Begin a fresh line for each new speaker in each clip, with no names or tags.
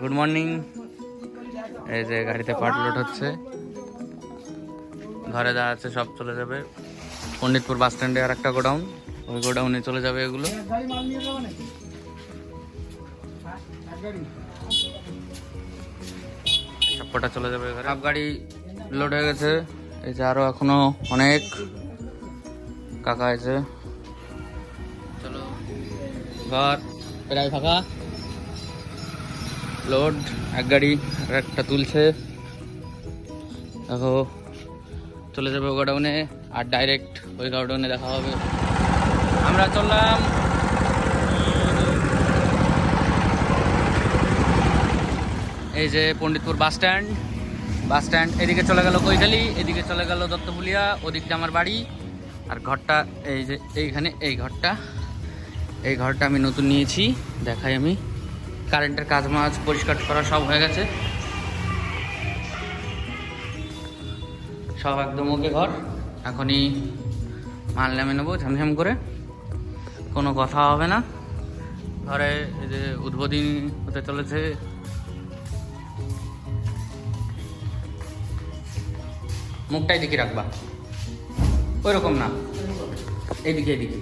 Good morning এই যে গাড়িতে পার্ট লোড হচ্ছে। ঘরে যা আছে সব চলে যাবে। পণ্ডিতপুর বাস স্ট্যান্ডে আর একটা গোডাউন। ওই গোডাউনে চলে যাবে এগুলো। সব কটা চলে যাবে সব গাড়ি লোড হয়ে গেছে। এই যে আরও এখনও অনেক কাকা আছে। চলো। ঘর প্রায় ফাঁকা। লোড এক গাড়ি আর একটা তুলছে। দেখো, চলে যাবে গোডাউনে আর ডাইরেক্ট ওই গোডাউনে দেখা হবে। আমরা চললাম। এই যে Panditpur bus stand. Bus stand এদিকে চলে গেল কৈতালি এদিকে চলে গেল দত্তপুলিয়া ওদিকটা আমার বাড়ি। আর ঘরটা এই যে এইখানে, এই ঘরটা। এই ঘরটা আমি নতুন নিয়েছি, দেখাই আমি। কারেন্টের কাজ মাছ পরিষ্কার করা সব হয়ে গেছে। সব একদম ওকে ঘর। এখনই মাল নামে নেব ঝামঝাম করে। কোনো কথা হবে না। ঘরে যে উদ্বোধন হতে চলেছে। মুখটাই দিকে রাখবা। ওই রকম না। এইদিকে এইদিকে।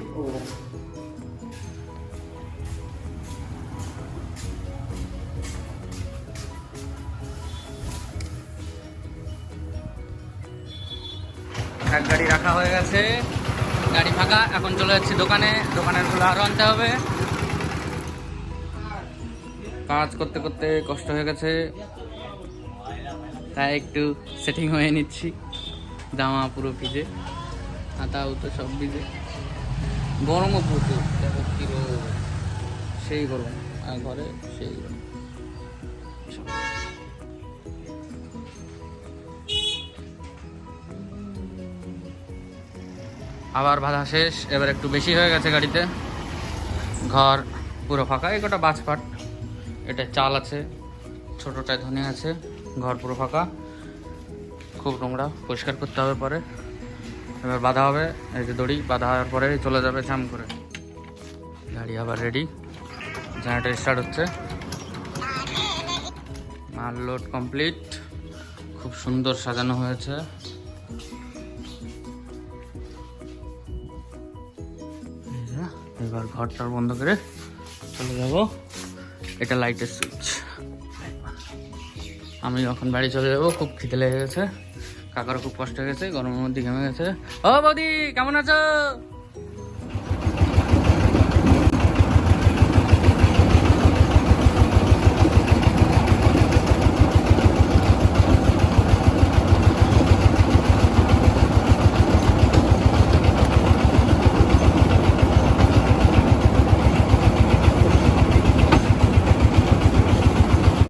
এক গাড়ি রাখা হয়ে গেছে। গাড়ি ফাঁকা, এখন চলে যাচ্ছি দোকানে। দোকানেরগুলো আরও আনতে হবে। কাজ করতে করতে কষ্ট হয়ে গেছে। তাই একটু সেটিং হয়ে নিচ্ছি। জামা পুরো ভিজে হাতাও তো সব ভিজে। গরমও প্রচুর, দেখো কি সেই গরম, আর ঘরে সেই গরম। আবার বাধা শেষ। এবার একটু বেশি হয়ে গেছে গাড়িতে। ঘর পুরো ফাঁকা, এই কটা বাজ ফাট এটা চাল আছে ছোটোটায় ধনে আছে, ঘর পুরো ফাঁকা। খুব নোংরা, পরিষ্কার করতে হবে পরে। এবার বাধা হবে, এই যে দড়ি, বাধা হওয়ার পরে চলে যাবে জাম করে। গাড়ি আবার রেডি জেনারেটার স্টার্ট হচ্ছে। মাল লোড কমপ্লিট খুব সুন্দর সাজানো হয়েছে। এবার ঘরটার বন্ধ করে চলে যাব। এটা লাইটের সুইচ আমি যখন বাড়ি চলে যাব, খুব খিদে লেগে গেছে। কাকারও খুব কষ্ট হয়ে গেছে, গরমের মধ্যে ঘেমে গেছে। ও বৌদি, কেমন আছো?